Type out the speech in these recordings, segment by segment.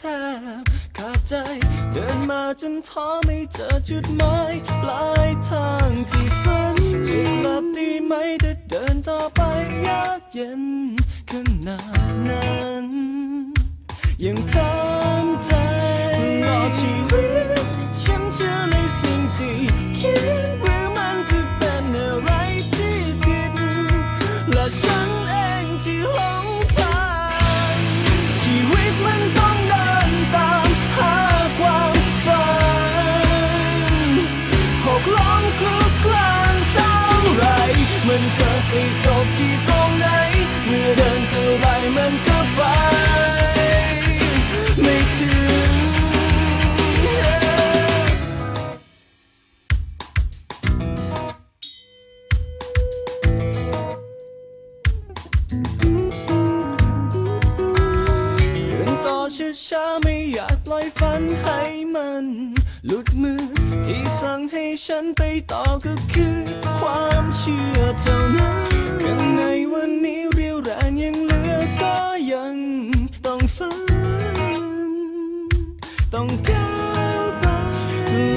ทบขาดใจเดินมาจนท้อไม่เจอจุดหมายปลายทางที่ฝันจะหลับดีไหมจะเดินต่อไปยากเย็นขนาดนั้นยังทำใจ ไปจบที่ตรงไหน เมื่อเดินเท่าไรมันก็ไป ไม่ถึง เดินต่อช้าๆไม่อยากปล่อยฝันให้มัน หลุดมือที่สั่งให้ฉันไปต่อก็คือความเชื่อ เท่านั้นข้างในวันนี้เรียวแรงยังเหลือก็ยังต้องฝันต้องก้าวไป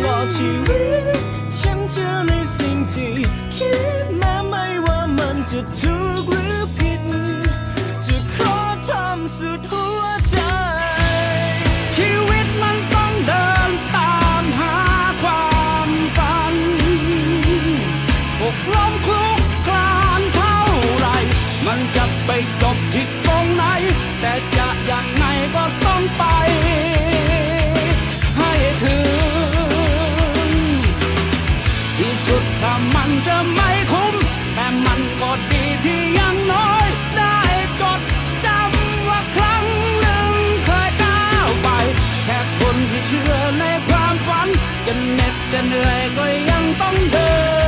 รอชีวิตฉันเชื่อในสิ่งที่คิดแม้ไม่ว่ามันจะถูกหรือผิด จะขอทำสุดหัวใจ ชีวิตมันต้องเดินตามหาความฝันหกล้มคลุก ไปจบที่ตรงไหน แต่จะอย่างไหก็ต้องไป ให้ถึง ที่สุดถ้ามันจะไม่คุ้ม แต่มันก็ดีที่ยังน้อยได้จดจำว่าครั้งหนึ่งเคยก้าวไป แค่คนที่เชื่อในความฝัน จะเหน็ดจะเหนื่อยก็ยังต้องเดิน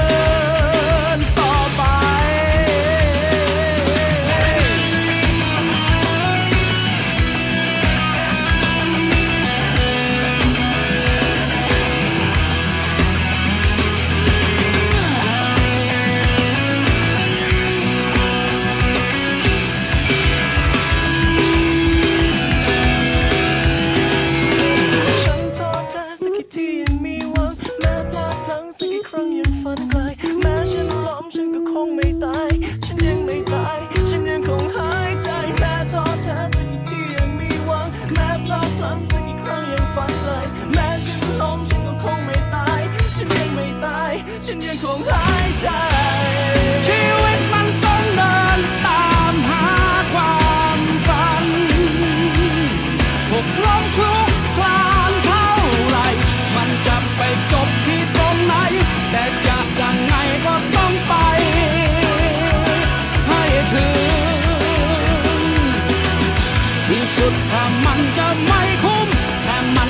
ที่สุดถ้ามันจะไม่คุ้มแต่มัน